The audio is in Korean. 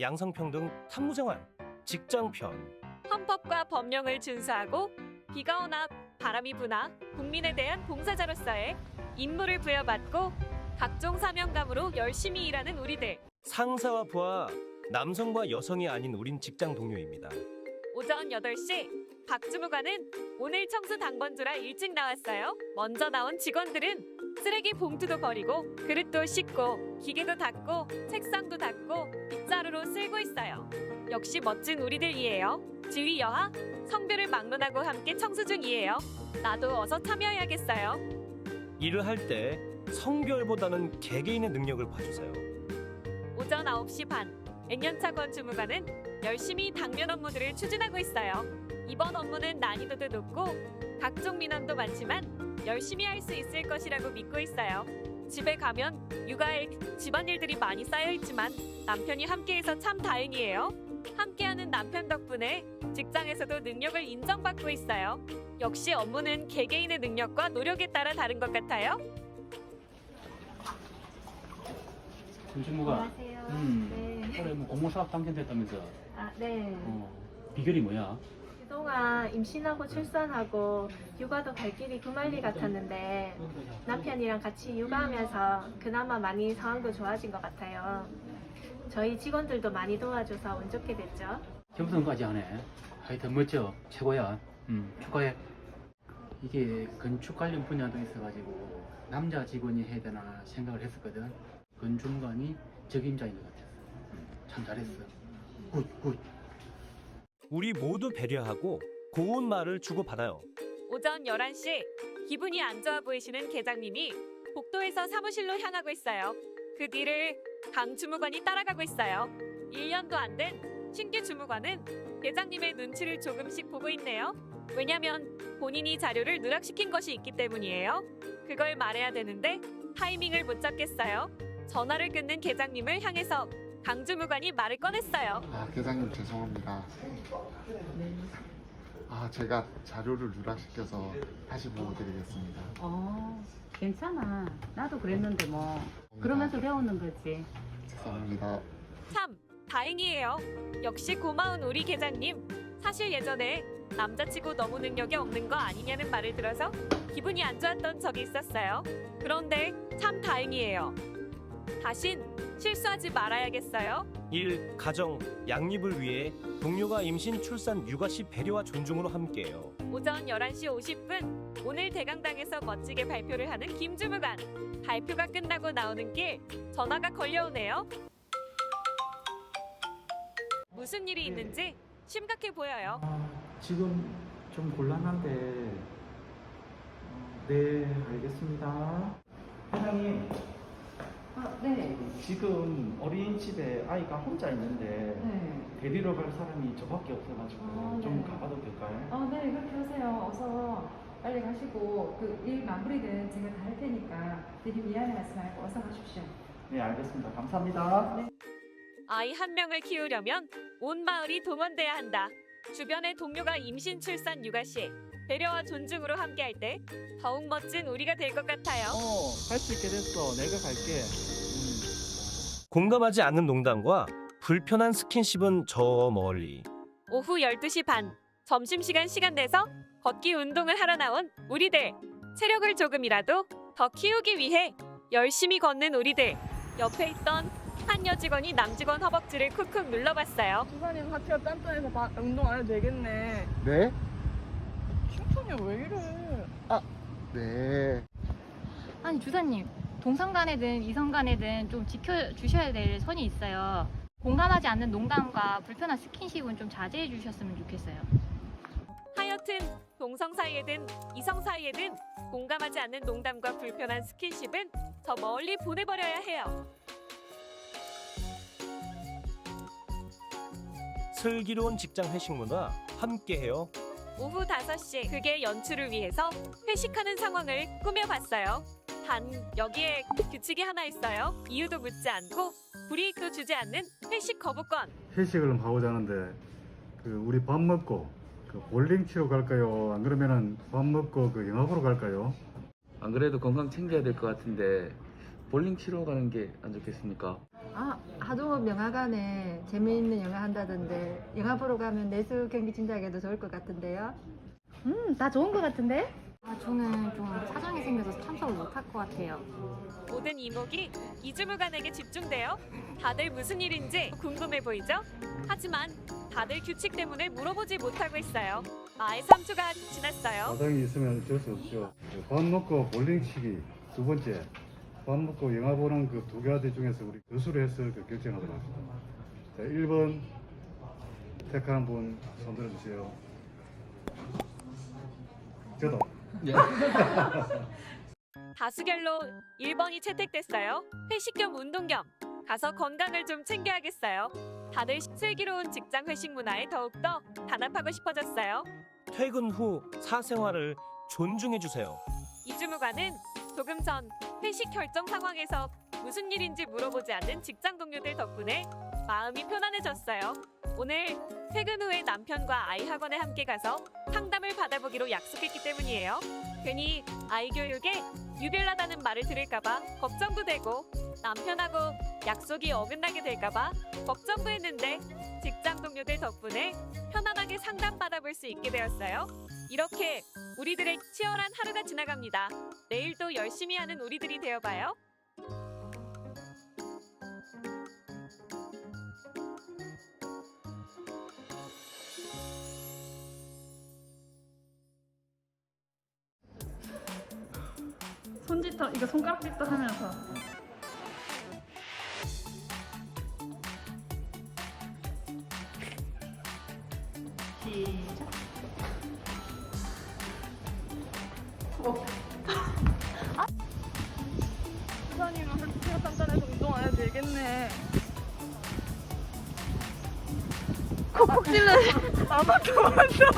양성평등 탐무생활 직장편 헌법과 법령을 준수하고 비가 오나 바람이 부나 국민에 대한 봉사자로서의 임무를 부여받고 각종 사명감으로 열심히 일하는 우리들. 상사와 부하 남성과 여성이 아닌 우린 직장 동료입니다. 오전 8시 박주무관은 오늘 청소 당번주라 일찍 나왔어요. 먼저 나온 직원들은 쓰레기 봉투도 버리고 그릇도 씻고 기계도 닦고 책상도 닦고 빗자루로 쓸고 있어요. 역시 멋진 우리들이에요. 지휘 여하 성별을 막론하고 함께 청소 중이에요. 나도 어서 참여해야겠어요. 일을 할 때 성별보다는 개개인의 능력을 봐주세요. 오전 9시 반 N년차 건주무관은 열심히 당면 업무들을 추진하고 있어요. 이번 업무는 난이도도 높고 각종 민원도 많지만 열심히 할 수 있을 것이라고 믿고 있어요. 집에 가면 육아에 집안일들이 많이 쌓여 있지만 남편이 함께해서 참 다행이에요. 함께하는 남편 덕분에 직장에서도 능력을 인정받고 있어요. 역시 업무는 개개인의 능력과 노력에 따라 다른 것 같아요. 김주무가 안녕하세요. 음. 네. 올해 뭐 공모 사업 당첨됐다면서 아, 네. 어, 비결이 뭐야? 그동안 임신하고 출산하고 육아도 갈 길이 구말리 같았는데 남편이랑 같이 육아하면서 그나마 많이 상황도 좋아진 것 같아요. 저희 직원들도 많이 도와줘서 운 좋게 됐죠. 겸손까지 하네. 하여튼 멋져. 최고야. 음, 축하해. 이게 건축 관련 분야도 있어가지고 남자 직원이 해야 되나 생각을 했었거든. 건중관이 적임자인 것 같았어 음, 참 잘했어. 굿 굿 우리 모두 배려하고 고운 말을 주고받아요. 오전 11시 기분이 안 좋아 보이시는 계장님이 복도에서 사무실로 향하고 있어요. 그 뒤를 강 주무관이 따라가고 있어요. 1년도 안 된 신규 주무관은 계장님의 눈치를 조금씩 보고 있네요. 왜냐면 본인이 자료를 누락시킨 것이 있기 때문이에요. 그걸 말해야 되는데 타이밍을 못 잡겠어요. 전화를 끊는 계장님을 향해서 강 주무관이 말을 꺼냈어요. 아, 계장님 죄송합니다. 아, 제가 자료를 누락시켜서 다시 보여드리겠습니다. 어, 괜찮아. 나도 그랬는데 뭐. 그러면서 배우는 거지. 죄송합니다. 참 다행이에요. 역시 고마운 우리 계장님. 사실 예전에 남자치고 너무 능력이 없는 거 아니냐는 말을 들어서 기분이 안 좋았던 적이 있었어요. 그런데 참 다행이에요. 다신 실수하지 말아야겠어요. 일, 가정, 양립을 위해 동료가 임신, 출산, 육아 시 배려와 존중으로 함께해요. 오전 11시 50분 오늘 대강당에서 멋지게 발표를 하는 김주무관. 발표가 끝나고 나오는 길 전화가 걸려오네요. 무슨 일이 있는지 심각해 보여요. 아, 지금 좀 곤란한데 어, 네 알겠습니다 회장님 아, 네. 지금 어린이집에 아이가 혼자 있는데 네. 데리러 갈 사람이 저밖에 없어가지고 아, 좀 네. 가봐도 될까요? 어, 네, 그렇게 하세요. 어서 빨리 가시고, 그 일 마무리는 제가 다 할 테니까, 되게 미안해 하지 말고 어서 가십시오. 네 알겠습니다 감사합니다 아이 한 명을 키우려면 온 마을이 동원돼야 한다. 주변의 동료가 임신, 출산, 육아 시 배려와 존중으로 함께할 때 더욱 멋진 우리가 될 것 같아요. 어갈 수 있게 됐어 내가 갈게 음. 공감하지 않는 농담과 불편한 스킨십은 저 멀리. 오후 12시 반 점심시간 시간 내서 걷기 운동을 하러 나온 우리들 체력을 조금이라도 더 키우기 위해 열심히 걷는 우리들 옆에 있던 한 여직원이 남직원 허벅지를 쿡쿡 눌러봤어요. 주사님 자체가 딴딴해서 바- 운동 안 해도 되겠네. 네? 칭찬이 왜 이래? 네. 아니 주사님 동성 간에든 이성 간에든 좀 지켜주셔야 될 선이 있어요. 공감하지 않는 농담과 불편한 스킨십은 좀 자제해 주셨으면 좋겠어요. 하여튼 동성 사이에든 이성 사이에든 공감하지 않는 농담과 불편한 스킨십은 저 멀리 보내버려야 해요. 슬기로운 직장 회식 문화 함께해요. 오후 5시 그게 연출을 위해서 회식하는 상황을 꾸며봤어요. 단 여기에 규칙이 하나 있어요. 이유도 묻지 않고 불이익도 주지 않는 회식 거부권. 회식을 하고자는데 그 우리 밥 먹고 그 볼링 치러 갈까요? 안 그러면은 밥 먹고 그 영화 보러 갈까요? 안 그래도 건강 챙겨야 될 것 같은데 볼링 치러 가는 게 안 좋겠습니까? 아, 하동업 영화관에 재미있는 영화 한다던데 영화 보러 가면 내수 경기 진작에도 좋을 것 같은데요. 음, 다 좋은 것 같은데? 아, 저는 좀 사정이 생겨서 참석을 못 할 것 같아요. 모든 이목이 이주무관에게 집중되어 다들 무슨 일인지 궁금해 보이죠? 하지만 다들 규칙 때문에 물어보지 못하고 있어요. 마의 3초가 지났어요. 바닥이 있으면 어쩔 수 없죠. 밥 먹고 볼링 치기 두 번째. 밥 먹고 영화 보는 그 두 가지 중에서 우리 교수를 해서 그 결정하도록 합시다. 자, 1번 택하는 분 손들어 주세요. 저도. 다수결로 1번이 채택됐어요. 회식 겸 운동 겸 가서 건강을 좀 챙겨야겠어요. 다들 슬기로운 직장 회식 문화에 더욱더 단합하고 싶어졌어요. 퇴근 후 사생활을 존중해 주세요. 이주무관은 조금 전 회식 결정 상황에서 무슨 일인지 물어보지 않는 직장 동료들 덕분에 마음이 편안해졌어요. 오늘 퇴근 후에 남편과 아이 학원에 함께 가서 상담을 받아보기로 약속했기 때문이에요. 괜히 아이 교육에 유별나다는 말을 들을까봐 걱정도 되고 남편하고 약속이 어긋나게 될까봐 걱정도 했는데 직장 동료들 덕분에 편안하게 상담 받아볼 수 있게 되었어요. 이렇게 우리들의 치열한 하루가 지나갑니다. 내일도 열심히 하는 우리들이 되어봐요. 손짓도 이거 손가락짓도 하면서 시작. 부사님은 피가 단단해서 운동 안 해도 되겠네. 콕콕 찔러. 아마 도와줘.